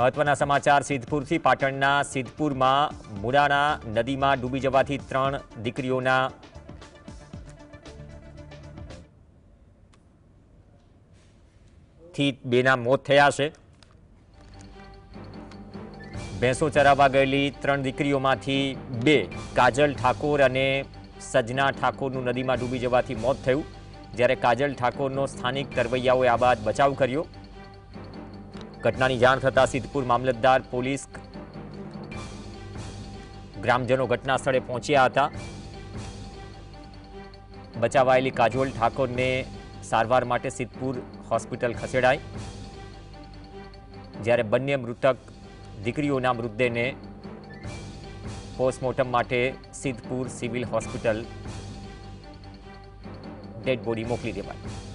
મહત્વના સમાચાર સીદપુર થી પાટણના સીદપુર માં મુરાણા નદી માં ડૂબી જવાથી 3 દીકરીઓ ના તી બે નામ મોત થયા છે બે સોચરાવા ગેલી ત્રણ દીકરીઓમાંથી બે काजल ઠાકોર અને સજના ઠાકોર નું નદી માં ડૂબી જવાથી મોત થયું જ્યારે काजल ઠાકોર નો સ્થાનિક દરવૈયાઓ એ આબાદ બચાવ કર્યો ઘટનાની જાણ થતાં સિદ્ધપુર મામલતદાર પોલીસ ગ્રામજનો ઘટના સ્થળે પહોંચ્યા હતા બચાવાયેલી કાજોલ ઠાકોરને સારવાર માટે સિદ્ધપુર હોસ્પિટલ ખસેડાઈ જ્યારે બંને મૃતક દીકરીઓના મૃતદેહને પોસ્ટમોર્ટમ માટે Siddhpur civil hospital dead body મોકલી દેવાઈ